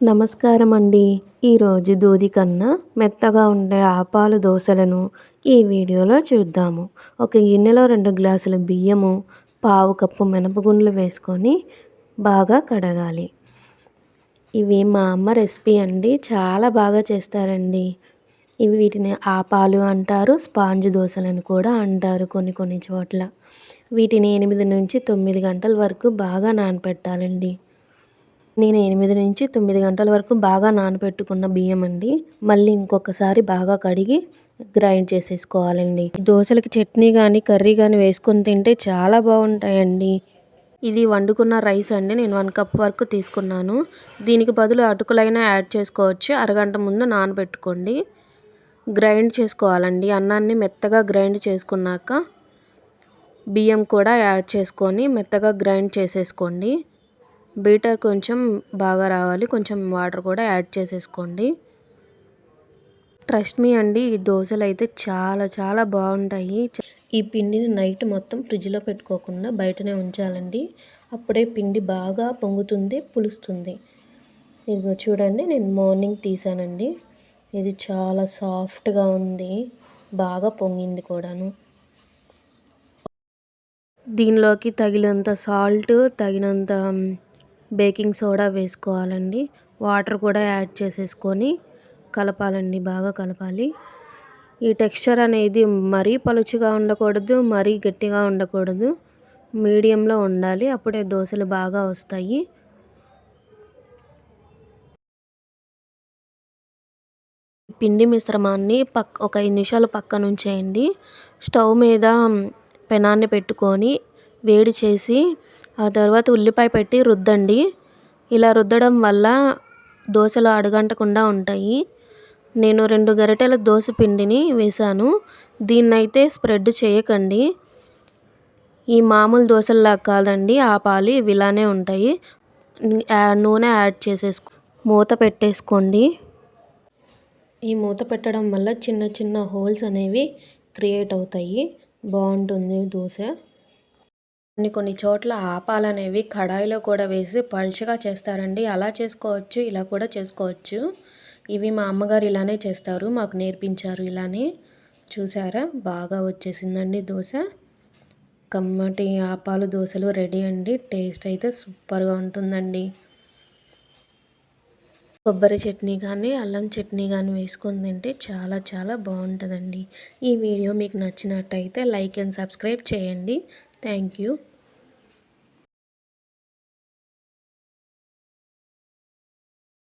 నమస్కారం అండి ఈరోజు దూది కన్నా మెత్తగా ఉండే ఆపాలు దోశలను ఈ వీడియోలో చూద్దాము. ఒక గిన్నెలో రెండు గ్లాసుల బియ్యము పావు కప్పు మినపగుండ్లు వేసుకొని బాగా కడగాలి. ఇవి మా అమ్మ రెసిపీ అండి. చాలా బాగా చేస్తారండి. ఇవి వీటిని ఆపాలు అంటారు స్పాంజ్ దోశలను కూడా అంటారు కొన్ని కొన్ని చోట్ల. వీటిని ఎనిమిది నుంచి తొమ్మిది గంటల వరకు బాగా నానపెట్టాలండి. నేను ఎనిమిది నుంచి తొమ్మిది గంటల వరకు బాగా నానబెట్టుకున్న బియ్యం అండి. మళ్ళీ ఇంకొకసారి బాగా కడిగి గ్రైండ్ చేసేసుకోవాలండి. దోశలకి చట్నీ కానీ కర్రీ కానీ వేసుకొని తింటే చాలా బాగుంటాయండి. ఇది వండుకున్న రైస్ అండి. నేను వన్ కప్ వరకు తీసుకున్నాను. దీనికి బదులు అటుకులైనా యాడ్ చేసుకోవచ్చు. అరగంట ముందు నానబెట్టుకోండి. గ్రైండ్ చేసుకోవాలండి. అన్నాన్ని మెత్తగా గ్రైండ్ చేసుకున్నాక బియ్యం కూడా యాడ్ చేసుకొని మెత్తగా గ్రైండ్ చేసేసుకోండి. బీటర్ కొంచెం బాగా రావాలి. కొంచెం వాటర్ కూడా యాడ్ చేసేసుకోండి. ట్రస్ట్ మీ అండి ఈ దోశలు అయితే చాలా చాలా బాగుంటాయి. ఈ పిండిని నైట్ మొత్తం ఫ్రిడ్జ్లో పెట్టుకోకుండా బయటనే ఉంచాలండి. అప్పుడే పిండి బాగా పొంగుతుంది పులుస్తుంది. ఇది చూడండి నేను మార్నింగ్ తీసానండి. ఇది చాలా సాఫ్ట్గా ఉంది. బాగా పొంగింది కూడాను. దీనిలోకి తగినంత సాల్ట్ తగినంత బేకింగ్ సోడా వేసుకోవాలండి. వాటర్ కూడా యాడ్ చేసేసుకొని కలపాలండి బాగా కలపాలి. ఈ టెక్స్చర్ అనేది మరీ పలుచుగా ఉండకూడదు మరీ గట్టిగా ఉండకూడదు. మీడియంలో ఉండాలి అప్పుడే దోశలు బాగా వస్తాయి. పిండి మిశ్రమాన్ని పక్ ఒక ఐదు నిమిషాలు పక్కన ఉంచేయండి. స్టవ్ మీద పెనాన్ని పెట్టుకొని వేడి చేసి ఆ తర్వాత ఉల్లిపాయ పెట్టి రుద్దండి. ఇలా రుద్దడం వల్ల దోశలు అడుగంటకుండా ఉంటాయి. నేను రెండు గరిటెల దోశ పిండిని వేశాను. దీన్నైతే స్ప్రెడ్ చేయకండి. ఈ మామూలు దోశల్లా కాదండి ఆ పాలు ఇవి ఇలానే ఉంటాయి. నూనె యాడ్ చేసేసుకో మూత పెట్టేసుకోండి. ఈ మూత పెట్టడం వల్ల చిన్న చిన్న హోల్స్ అనేవి క్రియేట్ అవుతాయి. బాగుంటుంది దోశ. కొన్ని కొన్ని చోట్ల ఆపాలనేవి కడాయిలో కూడా వేసి పల్చగా చేస్తారండి. అలా చేసుకోవచ్చు ఇలా కూడా చేసుకోవచ్చు. ఇవి మా అమ్మగారు ఇలానే చేస్తారు మాకు నేర్పించారు ఇలానే. చూసారా? బాగా వచ్చేసిందండి దోశ. కమ్మటి ఆపాలు దోశలు రెడీ అండి. టేస్ట్ అయితే సూపర్గా ఉంటుందండి. కొబ్బరి చట్నీ కానీ అల్లం చట్నీ కానీ వేసుకొని తింటే చాలా చాలా బాగుంటుందండి. ఈ వీడియో మీకు నచ్చినట్టయితే లైక్ అండ్ సబ్స్క్రైబ్ చేయండి. Thank you.